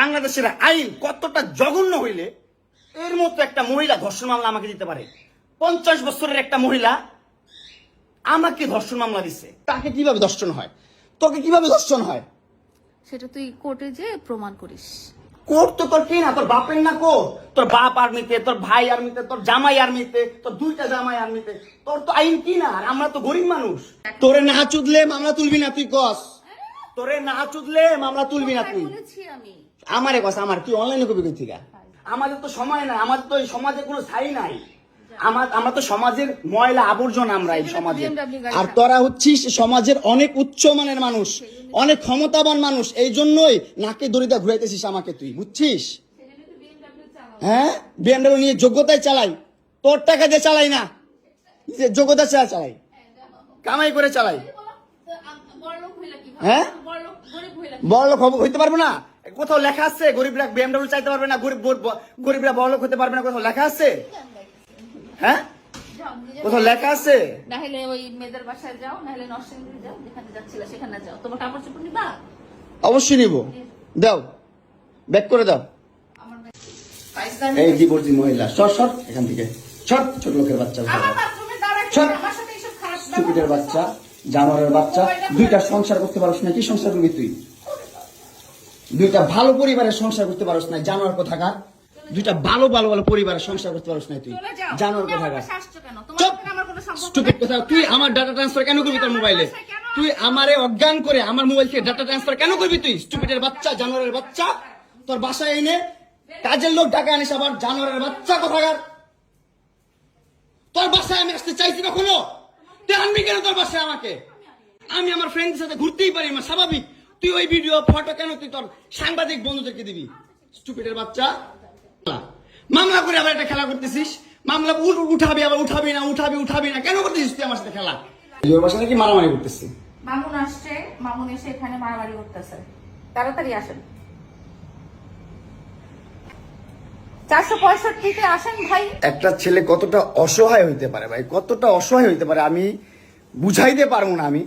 বাংলাদেশের আইন কতটা জঘন্য হইলে এর মতো একটা মহিলা ধর্ষণ মামলা আমাকে দিতে পারে। পঞ্চাশ বছরের একটা মহিলা আমাকে ধর্ষণ মামলা দিছে। তাকে কীভাবে ধর্ষণ হয়? তোকে কীভাবে ধর্ষণ হয়? সেটা তুই কোর্টে যে প্রমাণ করিস। কোর্ট তো তোর কে না? তোর বাপের না কোর্ট? তোর বাপ আর্মিতে তোর ভাই আর্মিতে তোর জামাই আর্মিতে তোর দুইটা জামাই আর্মিতে। তোর তো আইন কি না? আর আমরা তো গরিব মানুষ। তোরে না চুদলে মামলা তুলবি না তুই কস। তোরে না চুদলে মামলা তুলবি না তুই। আমি। আমারে কথা আমার তুই অনলাইনে কবি কই থেকে আমাদের তো সময় নাই আমাদের তো এই সমাজে কোনো ছাই নাই। আমার আমরা তো সমাজের ময়লা আবর্জনা আমরা এই সমাজে আর তোরা হচ্ছিস সমাজের অনেক উচ্চ মানের মানুষ অনেক ক্ষমতাবান মানুষ এই জন্যই নাকে দড়িটা ঘুরাইতেছিস আমাকে তুই বুঝছিস? হ্যাঁ? বিএমডাব্লিউ নিয়ে যোগ্যতায় চালাই তোর টাকা দিয়ে চালাই না। যে যোগ্যতা ছাড়া চালাই। কামাই করে চালাই। হ্যাঁ? বড় লোক হইতে পারব না? কোথাও লেখা আছে গরিবরা বিএমডাব্লিউ চাইতে পারবে না গরিব গরিব- গরিবরা বড় লোক হতে পারবে না কোথাও লেখা আছে? হ্যাঁ? কোথাও লেখা আছে? নাহলে ওই মেয়েদের বাসায় যাও নাহলে নরসিংদী যাও যেখানে যাচ্ছিল সেখানে যাও। তোমার কাপড় চোপড় নিবা? অবশ্যই নিব। দাও ব্যাক করে দাও। এই ডিভোর্সি মহিলা সর সর এখান থেকে। সর ছোট লোকের বাচ্চা। স্টুপিডের বাচ্চা জানোয়ারের বাচ্চা দুইটা সংসার করতে পারস না কি সংসার করবি তুই? দুইটা ভালো পরিবারের সংসার করতে পারস না জানোয়ার কোথাকার? দুইটা ভালো ভালো ভালো পরিবারের সংসার করতে পারস না তুই। জানোয়ার আমার কোথাকার? আমার স্টুপিড কথা তুই আমার ডাটা ট্রান্সফার কেন করবি তোর মোবাইলে তুই আমারে অজ্ঞান করে আমার মোবাইল থেকে ডাটা ট্রান্সফার কেন করবি তুই? স্টুপিডের বাচ্চা জানোয়ারের বাচ্চা। তোর বাসায় এনে কাজের লোক টাকা আনিস আবার জানোয়ারের বাচ্চা কোথাকার? তোর বাসায় আমি আসতে চাইছি কখনো? তুই আনবি কেন তোর বাসায় আমাকে? আমি আমার ফ্রেন্ডের সাথে ঘুরতেই পারি না স্বাভাবিক। তুই ওই ভিডিও ফটো কেন তুই তোর সাংবাদিক বন্ধুদেরকে দিবি? স্টুপিডের বাচ্চা। মামলা করে আবার একটা খেলা করতেছিস। মামলা উঠ- উঠাবি আবার উঠাবি না উঠাবি উঠাবি না। কেন করতেছিস তুই আমার সাথে খেলা? ওর বাসা নাকি মারামারি করতেছি? মামুন আসছে মামুন এসে এখানে মারামারি করতেছে। তাড়াতাড়ি আসেন। চারশো পঁয়ষট্টিতে আসেন ভাই। একটা ছেলে কতটা অসহায় হইতে পারে ভাই? কতটা অসহায় হইতে পারে আমি বুঝাইতে পারব না আমি।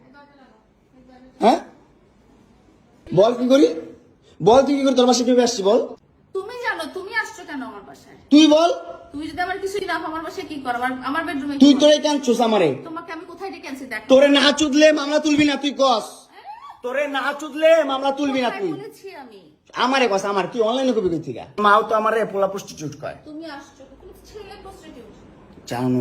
হ্যাঁ? বল কি করি? বল তুই কি করি তোর বাসায় কীভাবে আসছি বল? তুমি জানো তুমি আসছো কেন আমার বাসায়? তুই বল। তুমি যদি আমার কিছুই না আমার বাসায় কি করো? আমার আমার বেডরুমে তুই তোরে কেন আমারে? তোমাকে আমি কোথায় ডেকে আনছি? দেখো। তোরে না চুদলে মামলা তুলবি না তুই কস। তোরে না চুদলে মামলা তুলবি না তুই। বলেছি আমি। আমারে কস আমার। কি অনলাইনে কবি কই থেকে মাও তো আমারে পোলা প্রস্টিটিউট কয়। তুমি আসছো তুমি ছেলে প্রস্টিটিউট জানো